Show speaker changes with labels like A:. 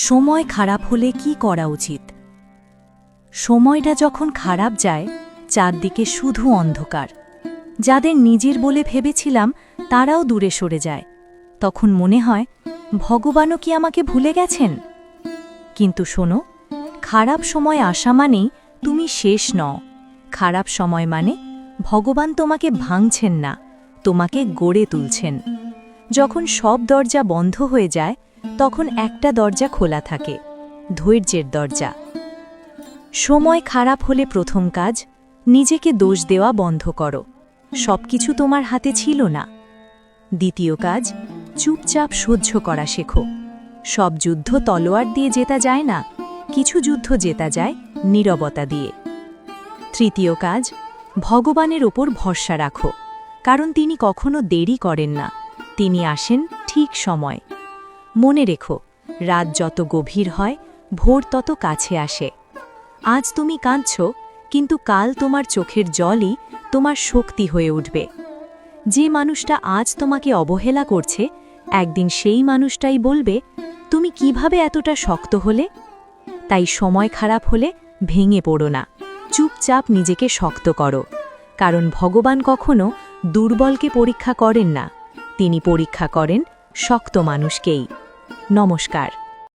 A: সময় খারাপ হলে কি করা উচিত? সময়টা যখন খারাপ যায়, চারদিকে শুধু অন্ধকার। যাদের নিজের বলে ভেবেছিলাম, তারাও দূরে সরে যায়। তখন মনে হয়, ভগবানও কি আমাকে ভুলে গেছেন? কিন্তু শোনো, খারাপ সময় আসা মানেই তুমি শেষ নও। খারাপ সময় মানে ভগবান তোমাকে ভাঙছেন না, তোমাকে গড়ে তুলছেন। যখন সব দরজা বন্ধ হয়ে যায় তখন একটা দরজা খোলা থাকে, ধৈর্যের দরজা। সময় খারাপ হলে প্রথম কাজ, নিজেকে দোষ দেওয়া বন্ধ করো। সবকিছু তোমার হাতে ছিল না। দ্বিতীয় কাজ, চুপচাপ সহ্য করা শেখো। সব যুদ্ধ তলোয়ার দিয়ে জেতা যায় না, কিছু যুদ্ধ জেতা যায় নীরবতা দিয়ে। তৃতীয় কাজ, ভগবানের ওপর ভরসা রাখো, কারণ তিনি কখনো দেরি করেন না। তিনি আসেন ঠিক সময়। মনে রেখো, রাত যত গভীর হয়, ভোর তত কাছে আসে। আজ তুমি কাঁদছ, কিন্তু কাল তোমার চোখের জলই তোমার শক্তি হয়ে উঠবে। যে মানুষটা আজ তোমাকে অবহেলা করছে, একদিন সেই মানুষটাই বলবে, তুমি কীভাবে এতটা শক্ত হলে? তাই সময় খারাপ হলে ভেঙে পড়ো না। চুপচাপ নিজেকে শক্ত করো। কারণ ভগবান কখনো দুর্বলকে পরীক্ষা করেন না। তিনি পরীক্ষা করেন শক্ত মানুষকেই। নমস্কার।